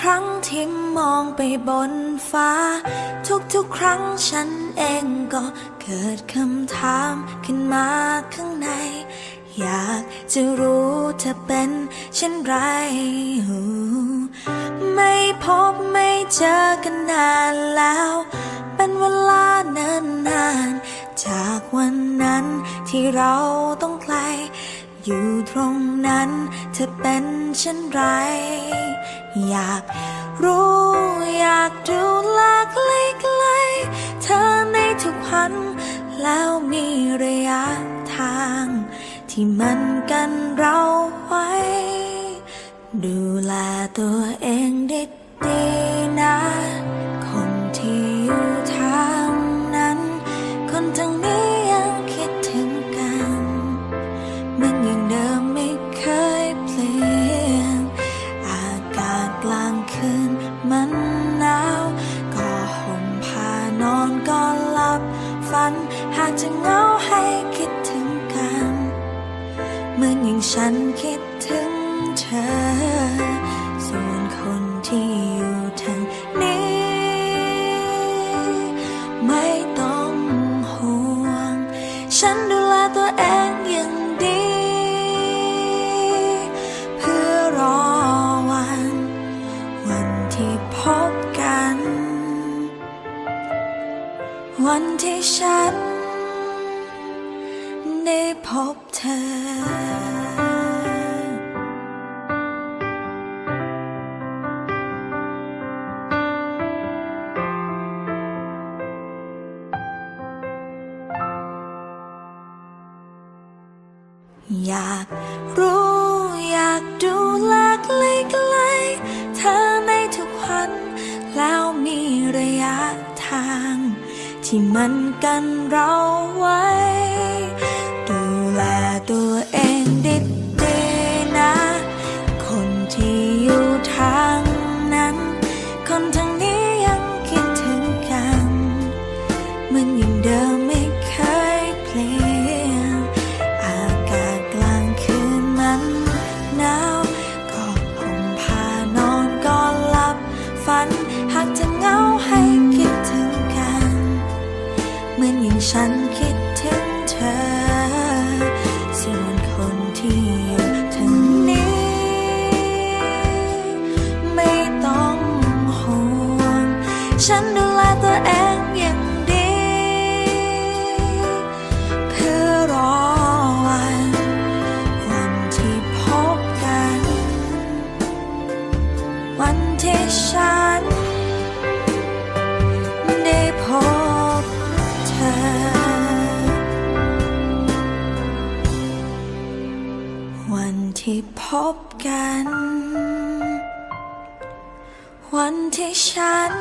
ครั้งที่มองไปบนฟ้า ทุกๆครั้งฉันเองก็เกิดคำถามขึ้นมาข้างใน อยากจะรู้เธอเป็นเช่นไร ไม่พบไม่เจอกันนานแล้ว เป็นเวลานานนานๆจากวันนั้นที่เราต้องไกล อยู่ตรงนั้นเธอเป็นเช่นไร อยากรู้อยากดูลใกไกลๆเธอในทุกวัน แล้วมีระยะทาง ที่มันกันเราไว้ ดูแลตัวเองได้ ฝัน หากจะเงาให้คิดถึงกัน เหมือนอย่างฉันคิดถึงเธอ ส่วนคนที่อยู่ทางนี้ ไม่ต้องห่วง ฉันดูแลตัวเองอย่างดี วันที่ฉันได้พบเธออยากรู้อยากดูแลใกไกลๆเธอในทุกวัน แล้วมีระยะทาง ที่มันกันเราไว้ ดูแลตัวเองดีดีๆนะ คนที่อยู่ทางนั้น คนทางนี้ยังคิดถึงกัน มันยังเดิมไม่เคยเปลี่ยน อากาศกลางคืนมันหนาวก็ห่มผ้านอนก็หลับฝันหากจะเหงาให้ ฉันคิดถึงเธอ ส่วนคนที่อยู่ทางนี้ ไม่ต้องห่วง ฉันดูแลตัวเองอย่าง วันที่พบกัน วันที่ฉัน